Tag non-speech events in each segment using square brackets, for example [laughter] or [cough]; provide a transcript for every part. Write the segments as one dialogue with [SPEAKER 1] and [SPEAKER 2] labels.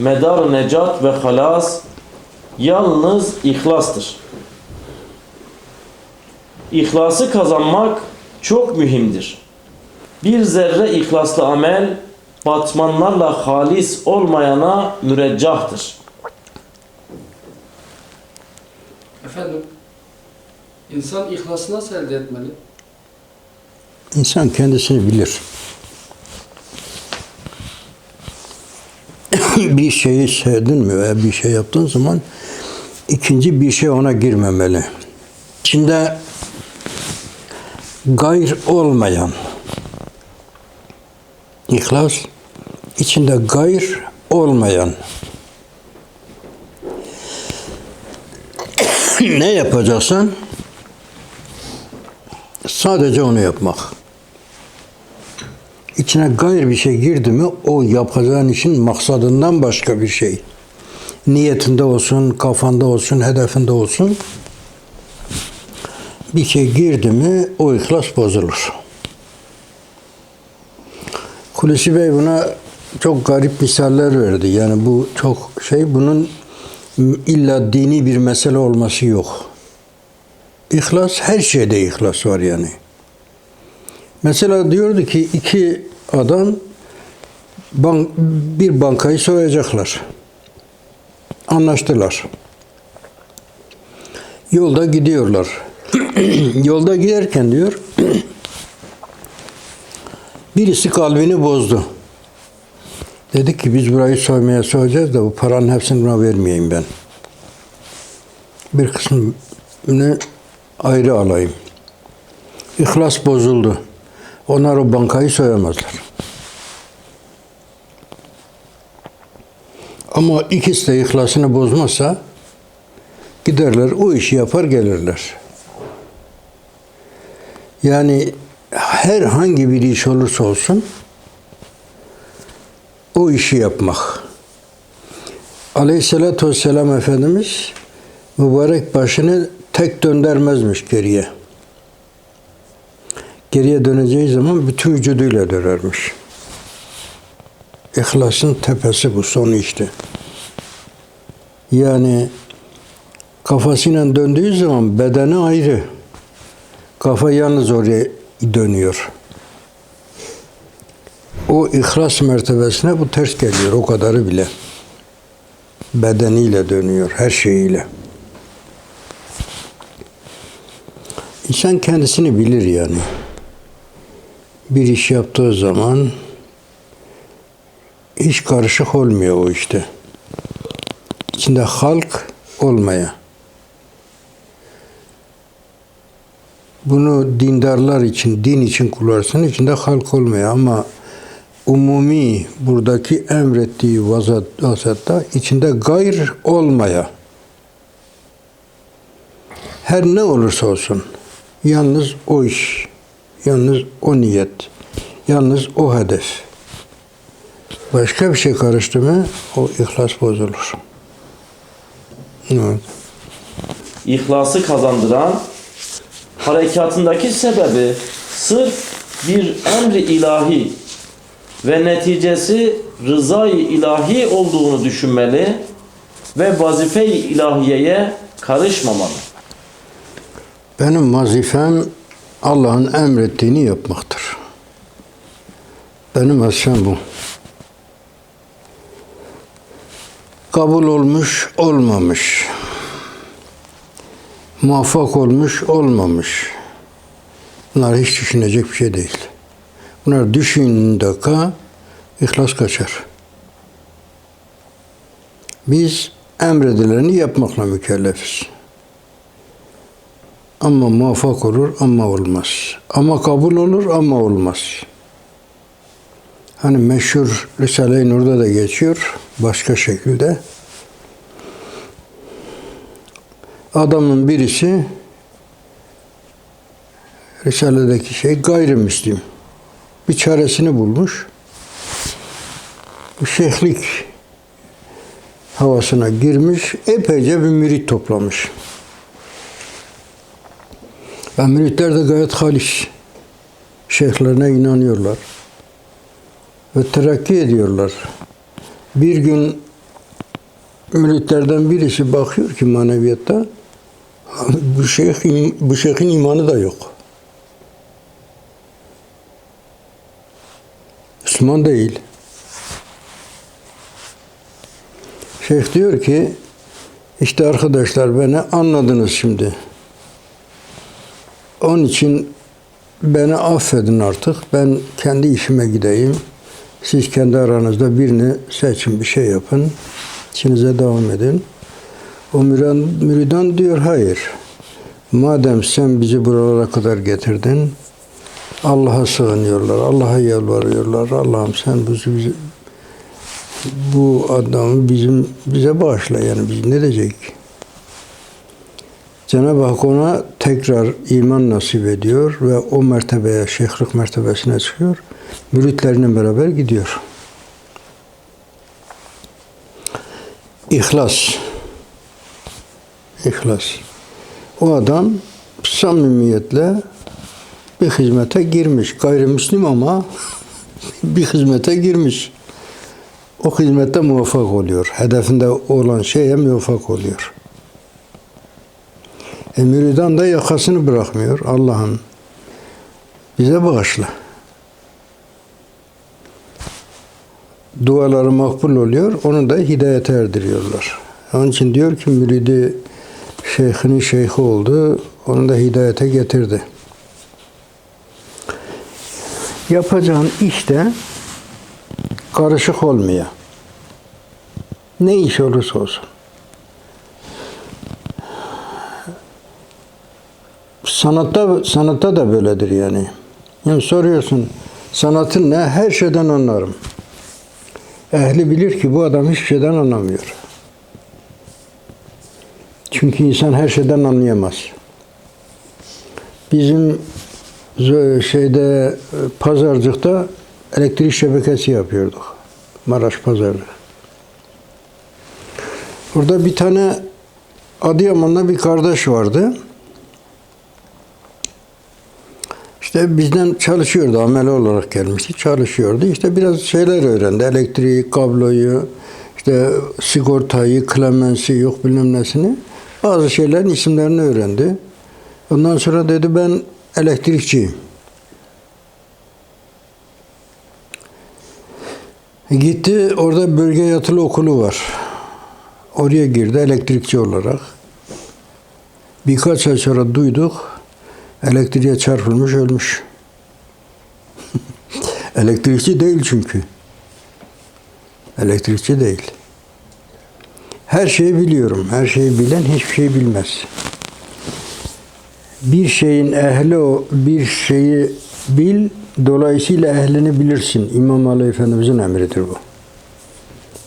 [SPEAKER 1] medar necat ve halas yalnız ihlastır. İhlası kazanmak çok mühimdir. Bir zerre ihlaslı amel batmanlarla halis olmayana müreccahtır.
[SPEAKER 2] Efendim, insan ihlası nasıl elde etmeli?
[SPEAKER 3] İnsan kendisini bilir. Bir şeyi sevdin mi veya bir şey yaptığın zaman ikinci bir şey ona girmemeli. İçinde gayr olmayan ihlas içinde gayr olmayan ne yapacaksan sadece onu yapmak. İçine gayr bir şey girdi mi o yapacağın işin maksadından başka bir şey. Niyetinde olsun, kafanda olsun, hedefinde olsun. Bir şey girdi mi o ihlas bozulur. Hulusi Bey buna çok garip misaller verdi. Yani bu çok şey bunun illa dini bir mesele olması yok. İhlas her şeyde ihlas var yani. Mesela diyordu ki iki adam bank, bir bankayı soyacaklar. Anlaştılar. Yolda gidiyorlar. [clears throat] Yolda giderken diyor [clears throat] birisi kalbini bozdu. Dedi ki biz burayı soymaya soyacağız da bu paranın hepsini buna vermeyeyim ben. Bir kısmını ayrı alayım. İhlas bozuldu. Onlar o bankayı soyamazlar. Ama ikisi de ihlasını bozmazsa giderler o işi yapar gelirler. Yani herhangi bir iş olursa olsun o işi yapmak. Aleyhissalatü vesselam Efendimiz mübarek başını tek döndürmezmiş geriye. Geriye döneceği zaman bütün vücuduyla dönermiş. İhlasın tepesi bu sonu işte. Yani kafasıyla döndüğü zaman bedeni ayrı. Kafa yalnız oraya dönüyor. O ihlas mertebesine bu ters geliyor o kadarı bile. Bedeniyle dönüyor her şeyiyle. İnsan kendisini bilir yani. Bir iş yaptığı zaman hiç karışık olmuyor o işte. İçinde halk olmaya. Bunu dindarlar için, din için kullarsın, içinde halk olmaya ama umumi buradaki emrettiği vasatta içinde gayr olmaya. Her ne olursa olsun yalnız o iş, yalnız o niyet, yalnız o hedef. Başka bir şey karıştı mı o ihlas bozulur. Evet.
[SPEAKER 1] İhlası kazandıran harekatındaki sebebi sırf bir emri ilahi ve neticesi rızayı ilahi olduğunu düşünmeli ve vazife-i ilahiyeye karışmamalı.
[SPEAKER 3] Benim vazifem Allah'ın emrettiğini yapmaktır. Benim vazifem bu. Kabul olmuş, olmamış. Muvaffak olmuş, olmamış. Bunlar hiç düşünecek bir şey değil. Bunlar düşündüğünde ihlas kaçar. Biz emredileni yapmakla mükellefiz. Ama muvaffak olur ama olmaz. Ama kabul olur ama olmaz. Hani meşhur Risale-i Nur'da da geçiyor başka şekilde. Adamın birisi Risale'deki şey gayrimüslim. Bir çaresini bulmuş. Bu şeyhlik havasına girmiş, epeyce bir mürit toplamış. Ve müritler de gayet halis. Şeyhlerine inanıyorlar. Ve terakki ediyorlar. Bir gün müritlerden birisi bakıyor ki maneviyatta bu şeyh bu şeyhin imanı da yok. Müslüman değil. Şeyh diyor ki işte arkadaşlar beni anladınız şimdi. Onun için beni affedin artık. Ben kendi işime gideyim. Siz kendi aranızda birini seçin, bir şey yapın. İşinize devam edin. O müridan, müridan diyor hayır. Madem sen bizi buralara kadar getirdin, Allah'a sığınıyorlar, Allah'a yalvarıyorlar. Allah'ım sen bizi, bizi bu adamı bizim bize bağışla yani biz ne diyecek? Cenab-ı Hak ona tekrar iman nasip ediyor ve o mertebeye, şeyhlik mertebesine çıkıyor. Müritlerine beraber gidiyor. İhlas. İhlas. O adam samimiyetle bir hizmete girmiş. Gayrimüslim ama [laughs] bir hizmete girmiş. O hizmette muvaffak oluyor. Hedefinde olan şeye muvaffak oluyor. E müridan da yakasını bırakmıyor. Allah'ım bize bağışla. Duaları makbul oluyor. Onu da hidayete erdiriyorlar. Onun için diyor ki müridi şeyhinin şeyhi oldu. Onu da hidayete getirdi. Yapacağın işte karışık olmaya. Ne iş olursa olsun. Sanatta sanatta da böyledir yani. Yani soruyorsun sanatın ne? Her şeyden anlarım. Ehli bilir ki bu adam hiçbir şeyden anlamıyor. Çünkü insan her şeyden anlayamaz. Bizim şeyde pazarcıkta elektrik şebekesi yapıyorduk. Maraş pazarlığı. Orada bir tane Adıyaman'da bir kardeş vardı. İşte bizden çalışıyordu, ameli olarak gelmişti, çalışıyordu. İşte biraz şeyler öğrendi, elektriği, kabloyu, işte sigortayı, klemensi, yok bilmem nesini. Bazı şeylerin isimlerini öğrendi. Ondan sonra dedi ben elektrikçiyim. Gitti, orada bölge yatılı okulu var. Oraya girdi elektrikçi olarak. Birkaç ay sonra duyduk, elektriğe çarpılmış ölmüş. [laughs] Elektrikçi değil çünkü. Elektrikçi değil. Her şeyi biliyorum. Her şeyi bilen hiçbir şey bilmez. Bir şeyin ehli o, bir şeyi bil, dolayısıyla ehlini bilirsin. İmam Ali Efendimizin emridir bu.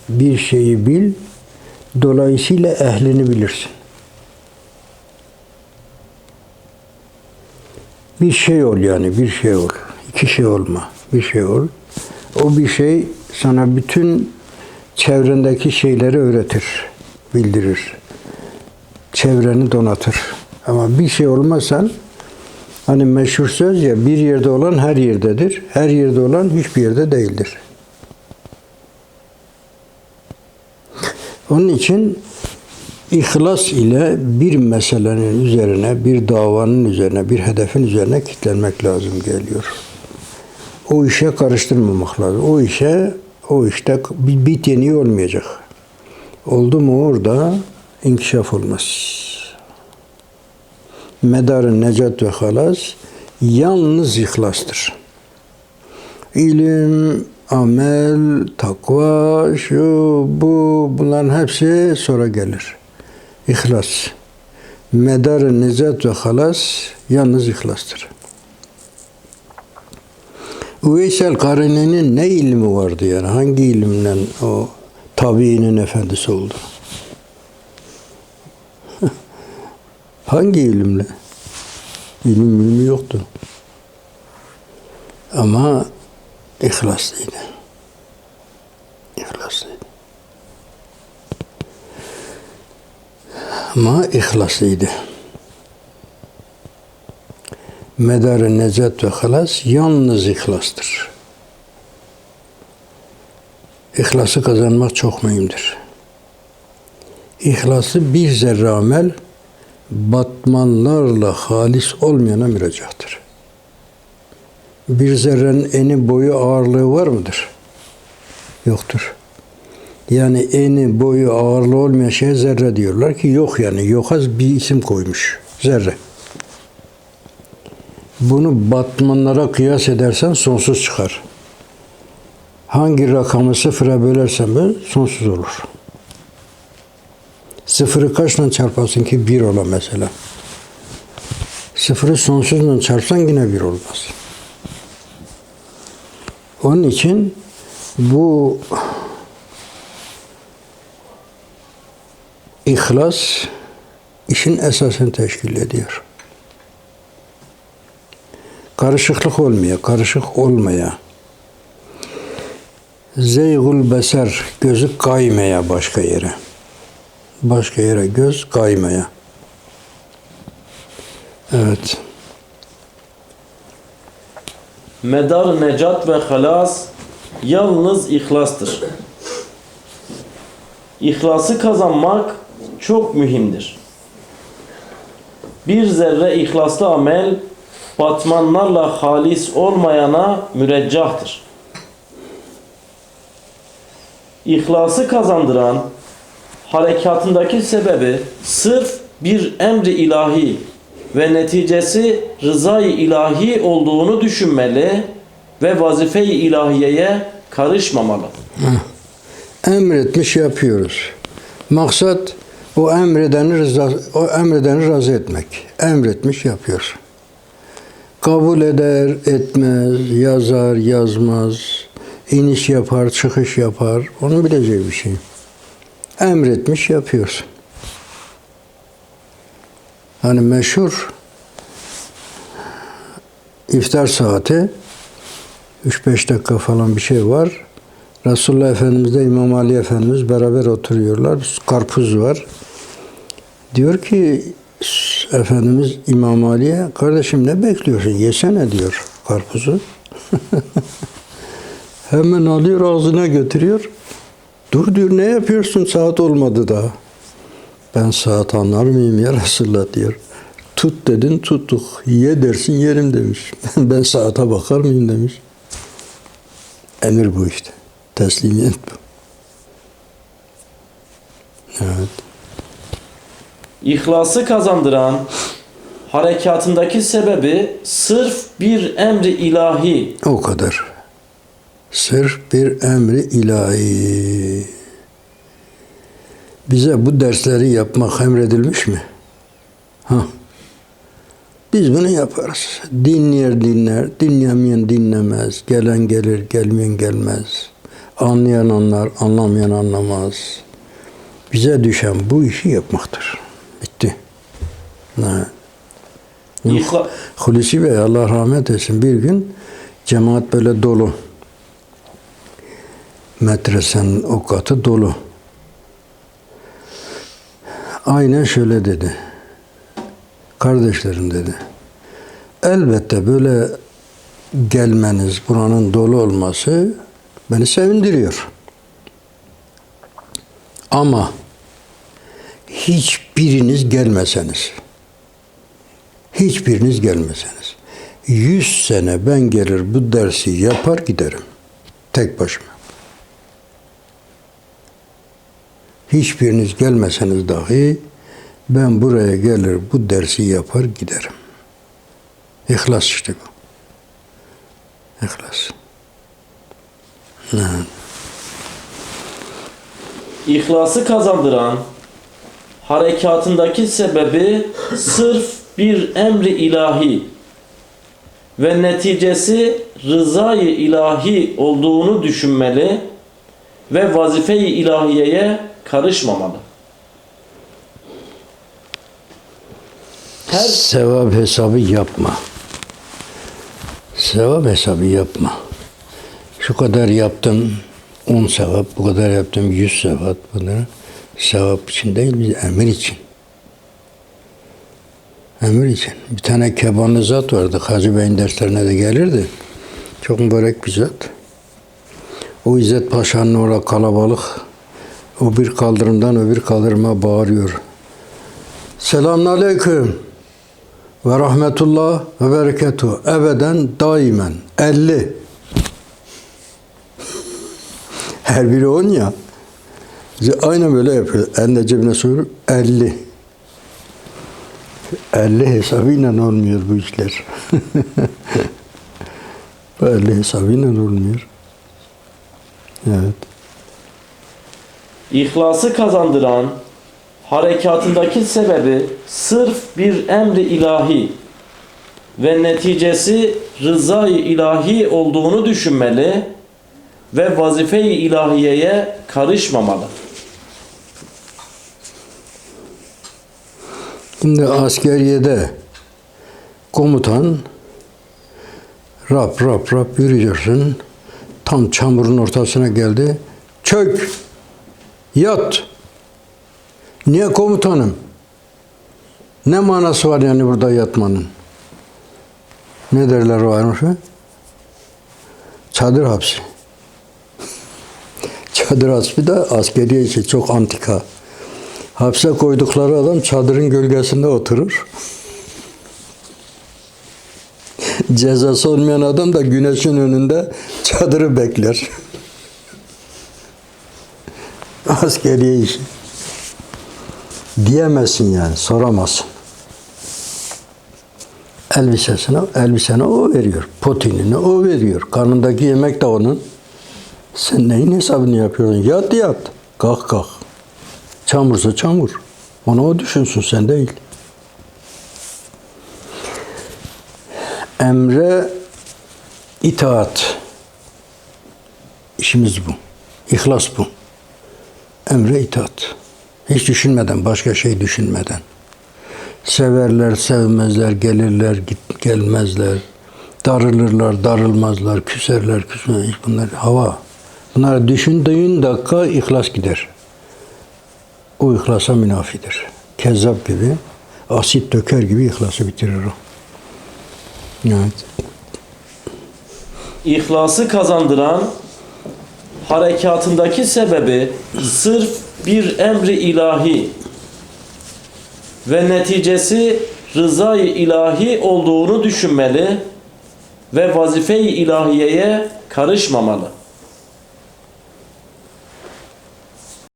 [SPEAKER 3] Bir şeyi bil, dolayısıyla ehlini bilirsin. Bir şey ol yani, bir şey ol. İki şey olma, bir şey ol. O bir şey sana bütün çevrendeki şeyleri öğretir, bildirir. Çevreni donatır. Ama bir şey olmazsan, hani meşhur söz ya, bir yerde olan her yerdedir, her yerde olan hiçbir yerde değildir. Onun için ihlas ile bir meselenin üzerine, bir davanın üzerine, bir hedefin üzerine kitlenmek lazım geliyor. O işe karıştırmamak lazım. O işe, o işte bit yeniği olmayacak. Oldu mu orada inkişaf olmaz. Medarı necat ve halas yalnız ihlastır. İlim, amel, takva, şu, bu, bunların hepsi sonra gelir. İhlas. Medarı necat ve halas yalnız ihlastır. Üveysel Karani'nin ne ilmi vardı yani? Hangi ilimden o tabiinin efendisi oldu? [laughs] Hangi ilimle? İlim ilmi yoktu. Ama. İhlaslıydı. Ama ihlaslıydı. Medarı necat ve halas yalnız ihlastır. İhlası kazanmak çok mühimdir. İhlası bir zerre amel batmanlarla halis olmayana müracaattır. Bir zerrenin eni boyu ağırlığı var mıdır? Yoktur. Yani eni boyu ağırlığı olmayan şeye zerre diyorlar ki yok yani yok az bir isim koymuş. Zerre. Bunu batmanlara kıyas edersen sonsuz çıkar. Hangi rakamı sıfıra bölersen böl sonsuz olur. Sıfırı kaçla çarparsın ki bir ola mesela. Sıfırı sonsuzla çarpsan yine bir olmaz. Onun için bu ihlas işin esasını teşkil ediyor. Karışıklık olmaya, karışık olmaya. Zeygul beser, gözü kaymaya başka yere. Başka yere göz kaymaya. Evet.
[SPEAKER 1] Medar necat ve halas yalnız ihlastır. İhlası kazanmak çok mühimdir. Bir zerre ihlaslı amel batmanlarla halis olmayana müreccahtır. İhlası kazandıran harekatındaki sebebi sırf bir emri ilahi ve neticesi rızayı ilahi olduğunu düşünmeli ve vazife-i ilahiyeye karışmamalı.
[SPEAKER 3] Emretmiş yapıyoruz. Maksat o emredeni rıza, o emredeni razı etmek. Emretmiş yapıyor. Kabul eder, etmez, yazar, yazmaz, iniş yapar, çıkış yapar. Onun bileceği bir şey. Emretmiş yapıyorsun. Hani meşhur iftar saati 3-5 dakika falan bir şey var. Resulullah Efendimiz de İmam Ali Efendimiz beraber oturuyorlar. Karpuz var. Diyor ki Efendimiz İmam Ali'ye kardeşim ne bekliyorsun? Yesene diyor karpuzu. [laughs] Hemen alıyor ağzına götürüyor. Dur diyor ne yapıyorsun saat olmadı daha. Ben saat anlar mıyım ya Resulullah diyor. Tut dedin tuttuk. Ye dersin yerim demiş. [laughs] ben saate bakar mıyım demiş. Emir bu işte. Teslimiyet bu. Evet.
[SPEAKER 1] İhlası kazandıran harekatındaki sebebi sırf bir emri ilahi
[SPEAKER 3] O kadar. Sırf bir emri ilahi. Bize bu dersleri yapmak emredilmiş mi? Ha. Biz bunu yaparız. Dinleyen dinler, dinlemeyen dinlemez. Gelen gelir, gelmeyen gelmez. Anlayan anlar, anlamayan anlamaz. Bize düşen bu işi yapmaktır. Bitti. Evet. Hulusi Bey Allah rahmet etsin bir gün cemaat böyle dolu. Medresenin o katı dolu. Aynen şöyle dedi. Kardeşlerim dedi. Elbette böyle gelmeniz, buranın dolu olması beni sevindiriyor. Ama hiçbiriniz gelmeseniz, hiçbiriniz gelmeseniz, yüz sene ben gelir bu dersi yapar giderim. Tek başıma. Hiçbiriniz gelmeseniz dahi ben buraya gelir bu dersi yapar giderim. İhlas işte bu. İhlas.
[SPEAKER 1] İhlası kazandıran harekatındaki sebebi sırf bir emri ilahi ve neticesi rızayı ilahi olduğunu düşünmeli ve vazife-i ilahiyeye karışmamalı. Her
[SPEAKER 3] Sevap hesabı yapma. Sevap hesabı yapma. Şu kadar yaptım 10 sevap, bu kadar yaptım 100 sevap. Bunları sevap için değil, bir emir için. Emir için. Bir tane kebanlı zat vardı. Hacı Bey'in derslerine de gelirdi. Çok mübarek bir zat. O İzzet Paşa'nın orada kalabalık O bir kaldırımdan öbür kaldırıma bağırıyor. Selamünaleyküm ve rahmetullah ve bereketu. Ebeden daimen. 50. Her biri on ya. Aynen böyle yapıyor. Elinde cebine soruyor. 50. 50 hesabıyla olmuyor bu işler. [laughs] Bu 50 hesabıyla olmuyor. Evet.
[SPEAKER 1] İhlası kazandıran harekatındaki sebebi sırf bir emri ilahi ve neticesi rızayı ilahi olduğunu düşünmeli ve vazife-i ilahiyeye karışmamalı.
[SPEAKER 3] Şimdi askeriyede komutan rap rap rap yürüyorsun. Tam çamurun ortasına geldi. Çök. Yat. Niye komutanım? Ne manası var yani burada yatmanın? Ne derler varmış mı? Çadır hapsi. Çadır hapsi de askeriye için çok antika. Hapse koydukları adam çadırın gölgesinde oturur. [laughs] Cezası olmayan adam da güneşin önünde çadırı bekler. [laughs] Askeriye işi. Diyemezsin yani, soramazsın. Elbisesine, elbisene o veriyor. Potinini o veriyor. Karnındaki yemek de onun. Sen neyin hesabını yapıyorsun? Yat yat. Kalk kalk. Çamursa çamur. Onu o düşünsün sen değil. Emre itaat. İşimiz bu. İhlas bu. Emre itaat. Hiç düşünmeden, başka şey düşünmeden. Severler, sevmezler, gelirler, git, gelmezler. Darılırlar, darılmazlar, küserler, küsmezler. Hiç bunlar hava. Bunları düşündüğün dakika ihlas gider. O ihlasa münafidir. Kezzap gibi, asit döker gibi ihlası bitirir o. Evet.
[SPEAKER 1] İhlası kazandıran harekatındaki sebebi sırf bir emri ilahi ve neticesi rızayı ilahi olduğunu düşünmeli ve vazife-i ilahiyeye karışmamalı.